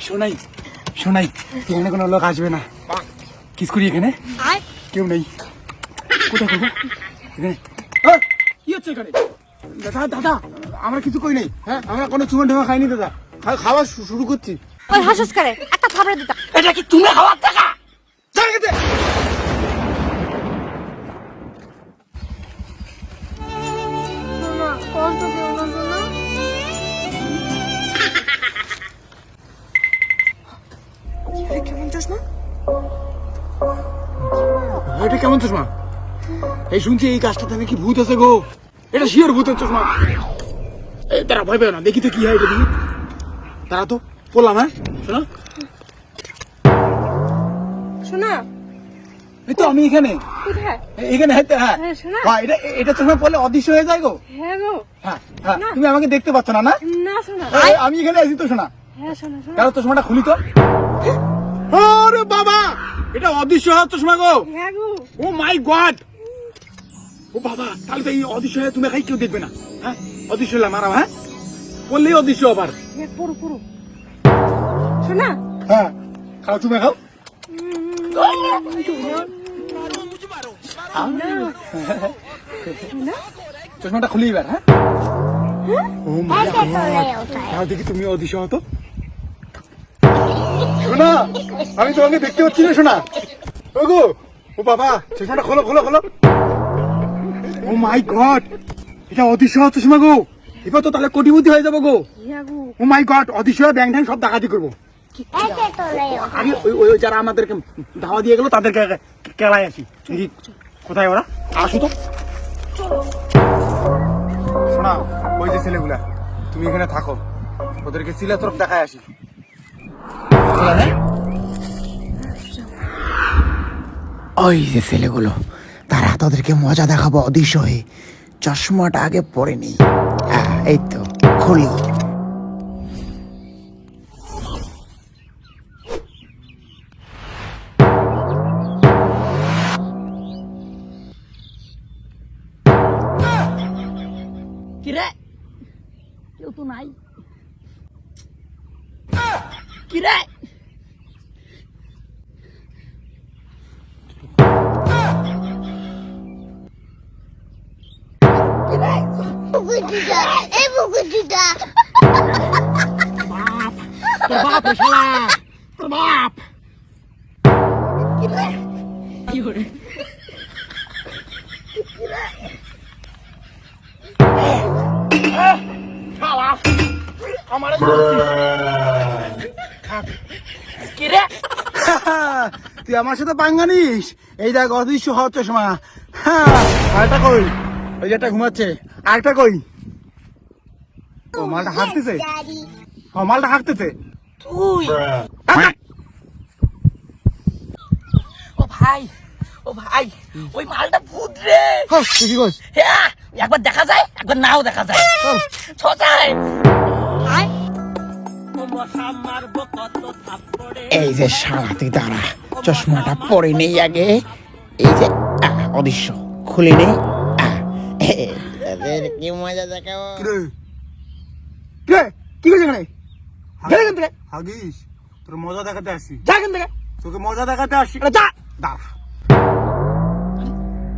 শোনাই শোনাই এখানে কোনো লোক আসবে না। কিস করি এখানে? কেউ নেই। কোথায় করব এখানে। কি হচ্ছে এখানে? দাদা দাদা আমরা কিছু কই নাই। হ্যাঁ আমরা কোনো চুমা ঢোকা খাইনি দাদা। খাওয়া শু- শুরু করছি। ওই হাসুস করে একটা খাবার দিতা। এটা কি তুমি খাওয়ার টাকা? এটা কেমন চশমা? এই শুনছি এই গাছটাতে নাকি ভূত আছে গো। এটা শিওর ভূতের চশমা। এই তারা ভয় পেও না দেখি তো কি হয় এটা তারা তো বললাম হ্যাঁ শোনা। শোনা। এই তো আমি এখানে। এখানে হ্যাঁ। হ্যাঁ হ্যাঁ, এটা এটা চশমা পড়লে অদৃশ্য হয়ে যায় গো। হ্যাঁ গো। হ্যাঁ হ্যাঁ। তুমি আমাকে দেখতে পাচ্ছ না না? না শোনা। আমি এখানে আছি তো শোনা। হ্যাঁ শোনা শোনা। চশমাটা খুলি তো? আরে বাবা এটা অদৃশ্য হওয়ার চশমা গো। হ্যাঁ ও মাই গড। ও বাবা তাহলে তো এই অদৃশ্য হয়ে তুমি খাই কেউ দেখবে না হ্যাঁ? অদৃশ্য হলাম আরাম হ্যাঁ? বললেই অদৃশ্য আবার হ্যাঁ পুরো পুরো শোনা? হ্যাঁ খাও তুমি খাও। চশমাটা খুলি এবার হ্যাঁ? Oh my God. তাও দেখি তুমি অদৃশ্য হতো শোনা আমি তোমাকে দেখতে পাচ্ছি না শোনা ও গো ও বাবা চশমাটা খোলো খোলো খোলো। ও মাই গড এটা অদৃশ্য হওয়ার চশমা গো। এবার তো তাহলে কোটিপতি হয়ে যাব গো। ও মাই গড অদৃশ্য হয়ে ব্যাং ঠ্যাং সব ডাকাতি করব। আমি ওই ওই যারা আমাদেরকে ধাওয়া দিয়ে গেলো তাদেরকে কেলায় আসি কোথায় ওরা? আসু তো। শোনা ওই যে ছেলেগুলা তুমি এখানে থাকো। ওদেরকে সিলে তরফ দেখায় আসি। ওই যে ছেলেগুলো তারা তোদেরকে মজা দেখাবো অদৃশ্য হয়ে। চশমাটা আগে পরে নি। হ্যাঁ এই তো খুলি। কিরে? কেউ তো নাই। কিরে? পুকুরটা এই পুকুরটা তোর বাপ রে শালা তোর বাপ। কিরে কি করে তুই আমার সাথে পাঙ্গানিস এই দেখ অদৃশ্য হওয়ার চশমা। হ্যাঁ কই? ওই যে একটা ঘুমাচ্ছে। আরেকটা কই? ও মালটা হাঁটতেছে ও মালটা হাঁটতেছে তুই। আচ্ছা, ও ভাই ও ভাই ওই মালটা ভূত রে। কি হ্যাঁ একবার দেখা যায় একবার নাও দেখা যায়। ছটায় এই যে সারা তুই দাঁড়া। চশমাটা পরে নেই আগে। এই যে অদৃশ্য। খুলে নেই। আহ, তোদের কি মজা দেখাবো কিরে কিরে কি করছিস এখানে গেলে এখান থেকে হাগিস তোর মজা দেখাতে আসছি যা এখান থেকে তোকে মজা দেখাতে আসছি যা দাঁড়া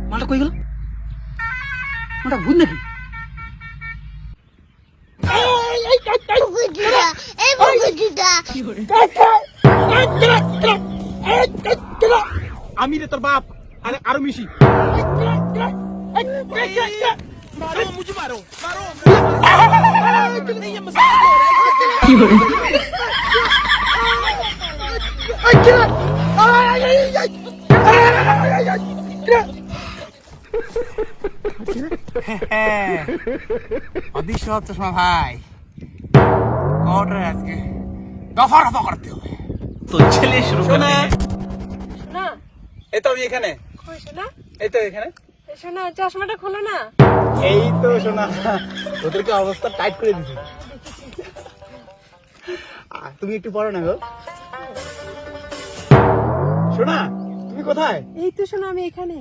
মালটা কই গেল মালটা ভূত নাকি পুকুরটা এই পুকুরটা আমি রে তোর বাপ আরে আরও মিশি অদৃশ্য হচ্ছে শোনা ভাই কটরে আজকে দফা রফা করতে হবে শোনা না। এই তো আমি এখানে। এই তো এখানে। শোনা চশমাটা খোলো না। এই তো শোনা ওদেরকে অবস্থা টাইট করে দিছি। তুমি একটু পড়ো না গো। শোনা তুমি কোথায়? এই তো শোনা আমি এখানে।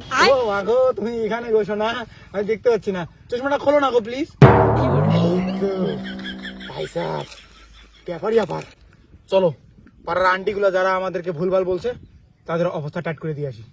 ও তুমি এখানে গো শোনা আমি দেখতে পাচ্ছি না। চশমাটা খোলো না গো প্লিজ ভাই সাহেব ব্যাপারই ব্যাপার চলো পাড়ার আন্টিগুলো যারা আমাদেরকে ভুলভাল বলছে তাদের অবস্থা টাইট করে দিয়ে আসি।